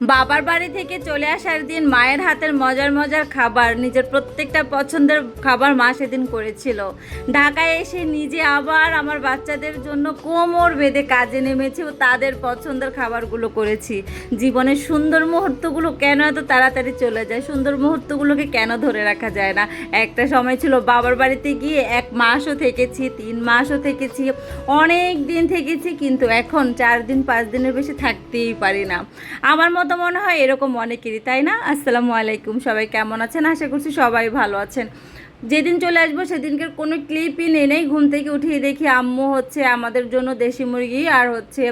বাবার বাড়ি থেকে চলে আসার দিন মায়ের হাতের মজার মজার খাবার, নিজের প্রত্যেকটা পছন্দের খাবার মা সেদিন করেছিল। ঢাকায় এসে নিজে আবার আমার বাচ্চাদের জন্য কোমর বেঁধে কাজে নেমেছি ও তাদের পছন্দের খাবারগুলো করেছি। জীবনের সুন্দর মুহূর্তগুলো কেন এত তাড়াতাড়ি চলে যায়? সুন্দর মুহূর্তগুলোকে কেন ধরে রাখা যায় না? একটা সময় ছিল বাবার বাড়িতে গিয়ে এক মাসও থেকেছি, তিন মাসও থেকেছি, অনেক দিন থেকেছি, কিন্তু এখন চার দিন, পাঁচ দিনের বেশি থাকতেই পারি না। আমার মতো মনে হয় এরকম অনেকেরই, তাই না? আসসালামু আলাইকুম। সবাই কেমন আছেন? আশা করছি সবাই ভালো আছেন। যেদিন চলে আসব সেদিনকার কোনো ক্লিপই নেই নেই। ঘুম থেকে উঠিয়ে দেখি আম্মু হচ্ছে আমাদের জন্য দেশি মুরগি আর হচ্ছে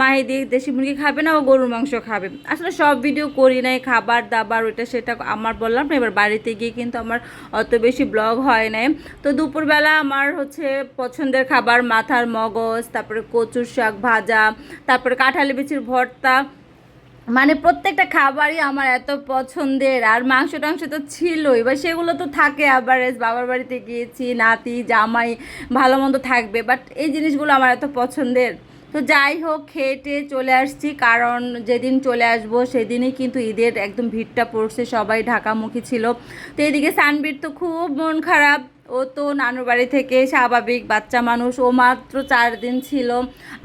মাহিদি দেশি মুরগি খাবে না, ও গরুর মাংস খাবে। আসলে সব ভিডিও করি নাই, খাবার দাবার, ওইটা সেটা আমার বললাম না, এবার বাড়িতে গিয়ে কিন্তু আমার অত বেশি ব্লগ হয় নাই। তো দুপুরবেলা আমার হচ্ছে পছন্দের খাবার মাথার মগজ, তারপরে কচুর শাক ভাজা, তারপরে কাঁঠালি বিচির ভর্তা মানে প্রত্যেকটা খাবারই আমার এত পছন্দের, আর মাংস টাংস তো ছিলই। এবার সেগুলো তো থাকে আবার বাবার বাড়িতে গিয়েছি, নাতি, জামাই, ভালো মন্দ থাকবে বাট এই জিনিসগুলো আমার এত পছন্দের। তো যাই হোক, খেয়ে টেয়ে চলে আসছি, কারণ যেদিন চলে আসব সেদিনই কিন্তু ঈদের একদম ভিড়টা পড়ছে, সবাই ঢাকামুখী ছিল। তো এদিকে সানবীর তো খুব মন খারাপ। ও তো নানুর বাড়ি থেকে স্বাভাবিক, বাচ্চা মানুষ, ও মাত্র চার দিন ছিল।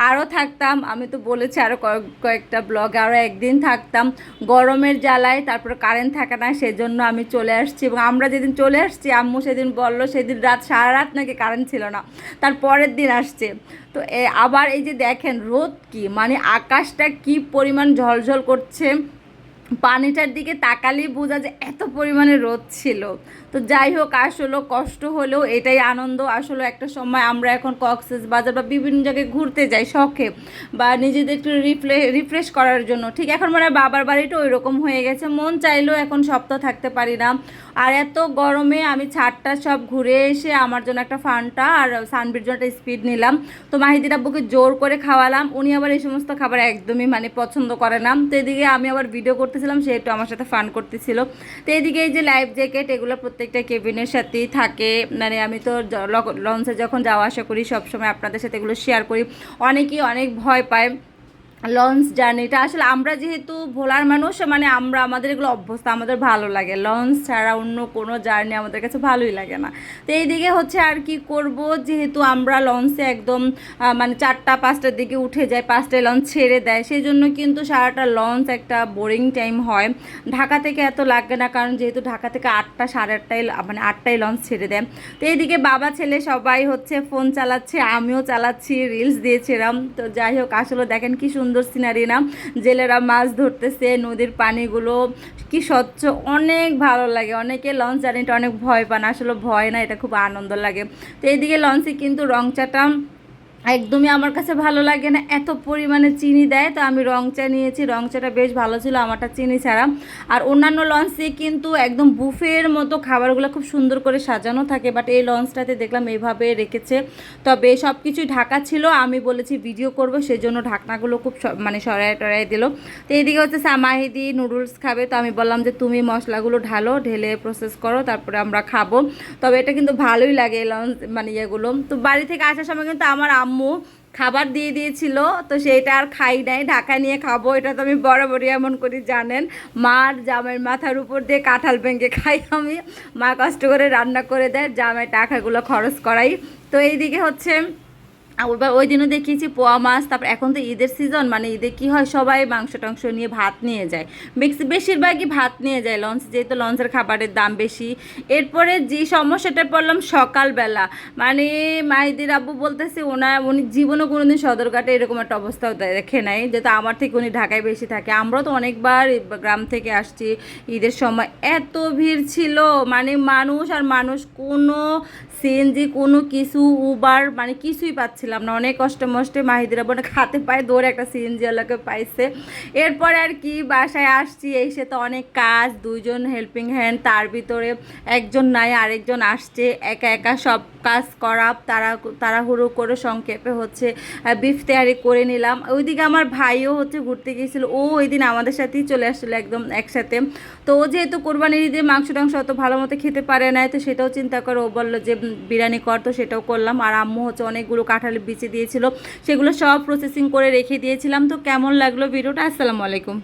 আরও থাকতাম, আমি তো বলেছি আরও কয়েকটা ব্লগে আরও একদিন থাকতাম। গরমের জ্বালায় তারপরে কারেন্ট থাকে না, সেজন্য আমি চলে আসছি এবং আমরা যেদিন চলে আসছি, আম্মু সেদিন বলল, সেদিন রাত, সারা রাত নাকি কারেন্ট ছিল না। তার পরের দিন আসছে। তো আবার এই যে দেখেন রোদ কি মানে আকাশটা কি পরিমাণ ঝলঝল করছে। পানিটার দিকে তাকালেই বোঝা যে এত পরিমাণে রোদ ছিল। তো যাই হোক আসলে কষ্ট হলেও এটাই আনন্দ। আসলে একটা সময় আমরা এখন কক্সেস বাজার বা বিভিন্ন জায়গায় ঘুরতে যাই শখে বা নিজেদের একটু রিফ্রে রিফ্রেশ করার জন্য। ঠিক এখন মানে বাবার বাড়িটা ওই রকম হয়ে গেছে। মন চাইলেও এখন সপ্তাহ থাকতে পারি না। আর এত গরমে আমি ছাদটা সব ঘুরে এসে আমার জন্য একটা ফানটা আর সানবির জন্য একটা স্পিড নিলাম। তো মাহিদির আব্বুকে জোর করে খাওয়ালাম। উনি আবার এই সমস্ত খাবার একদমই মানে পছন্দ করে না। তো এদিকে আমি আবার ভিডিও করতেছিলাম, সে একটু আমার সাথে ফান করতেছিল। তো এদিকে এই যে লাইফ জ্যাকেট এগুলো প্রত্যেকটা কেবিনের সাথেই থাকে। মানে আমি তো লঞ্চে যখন যাওয়া আসা করি, সবসময় আপনাদের সাথে এগুলো শেয়ার করি। অনেকেই অনেক ভয় পায়। লঞ্চ জার্নিটা আসলে আমরা যেহেতু ভোলার মানুষ মানে আমরা, আমাদের এগুলো অভ্যস্ত, আমাদের ভালো লাগে। লঞ্চ ছাড়া অন্য কোনো জার্নি আমাদের কাছে ভালোই লাগে না। তো এইদিকে হচ্ছে আর কি করব, যেহেতু আমরা লঞ্চে একদম মানে চারটা, পাঁচটার দিকে উঠে যাই, পাঁচটায় লঞ্চ ছেড়ে দেয়। সেই জন্য কিন্তু সারাটা লঞ্চ একটা বোরিং টাইম হয়। ঢাকা থেকে এত লাগে না, কারণ যেহেতু ঢাকা থেকে আটটা, সাড়ে আটটায় মানে আটটায় লঞ্চ ছেড়ে দেয়। তো এইদিকে বাবা, ছেলে সবাই হচ্ছে ফোন চালাচ্ছে, আমিও চালাচ্ছি রিলস দিয়েছিলাম। তো যাই হোক, আসলে দেখেন কি সুন্দর সুন্দর সিনারি না? জেলেরা মাছ ধরতেছে, নদীর পানিগুলো কি স্বচ্ছ, অনেক ভালো লাগে। অনেকে লঞ্চ জার্নিটা অনেক ভয় পান, আসলে ভয় না, এটা খুব আনন্দ লাগে। তো এইদিকে লঞ্চে কিন্তু রং চাটা একদমই আমার কাছে ভালো লাগে না। এত পরিমাণে চিনি দেয়, তো আমি রং চা নিয়েছি। রং চাটা বেশ ভালো ছিল, আমারটা চিনি ছাড়া। আর অন্যান্য লঞ্চে কিন্তু একদম বুফের মতো খাবারগুলো খুব সুন্দর করে সাজানো থাকে বাট এই লঞ্চটাতে দেখলাম এইভাবে রেখেছে। তবে সব কিছুই ঢাকা ছিল, আমি বলেছি ভিডিও করব সেই জন্য ঢাকনাগুলো খুব মানে সরাই টরাই দিল। তো এইদিকে হচ্ছে সামাহিদি নুডলস খাবে, তো আমি বললাম যে তুমি মশলাগুলো ঢালো, ঢেলে প্রসেস করো, তারপরে আমরা খাব। তবে এটা কিন্তু ভালোই লাগে এই লঞ্চ মানে ইয়েগুলো। তো বাড়ি থেকে আসার সময় কিন্তু আমার খাবার দিয়ে দিয়েছিল, তো সেইটা আর খাই নাই, ঢাকা নিয়ে খাব, এটা তো আমি বরাবরই এমন করি, জানেন? মার জামের মাথার উপর দিয়ে কাঁঠাল ভেঙে খাই আমি। মা কষ্ট করে রান্না করে দেয়, জামের টাকাগুলো খরচ করাই। তো এইদিকে হচ্ছে ওইবার ওই দিনও দেখিয়েছি পোয়া মাছ, তারপর এখন তো ঈদের সিজন মানে ঈদে কি হয়, সবাই মাংস টাংস নিয়ে ভাত নিয়ে যায়। বেশিরভাগই ভাত নিয়ে যায় লঞ্চ, যেহেতু লঞ্চের খাবারের দাম বেশি। এরপরে যে সমস্যাটা পড়লাম সকালবেলা মানে মাহিদির আব্বু বলতেছে, ওনার, উনি জীবনে কোনোদিন সদরঘাটে এরকম একটা অবস্থা দেখে নাই, যেহেতু আমার থেকে উনি ঢাকায় বেশি থাকে। আমরাও তো অনেকবার গ্রাম থেকে আসছি, ঈদের সময়। এত ভিড় ছিল মানে মানুষ আর মানুষ, কোনো সিএনজি কোনো কিছু উবার মানে কিছুই পাচ্ছিলাম না, অনেক কষ্টে মষ্টে মাহিদিরা বোনে খাতে পায় দৌড়ে একটা সিএনজিওয়ালাকে পাইছে। এরপর আর কি বাসায় আসছি এসে তো অনেক কাজ, দুইজন হেল্পিং হ্যান্ড তার ভিতরে একজন নাই, আরেকজন আসছে, একা একা সব কাজ করা, তারা, তাড়াহুড়ো করে সংক্ষেপে হচ্ছে বিফ তৈরি করে নিলাম। ওইদিকে আমার ভাইও হচ্ছে ঘুরতে গিয়েছিল, ও ওই দিন আমাদের সাথেই চলে আসছিল একদম একসাথে। তো ও যেহেতু কোরবানির ঈদে মাংস টাংস অত ভালো মতো খেতে পারে নাই, তো সেটাও চিন্তা করে ও বলল যে বিরিয়ানি কর। তো সেটাও করলাম। আর আম্মু হচ্ছে অনেকগুলো কাঁঠালি বিচে দিয়েছিল। সেগুলো সব প্রসেসিং করে রেখে দিয়েছিলাম। তো কেমন লাগল ভিডিওটা? আসসালামু আলাইকুম।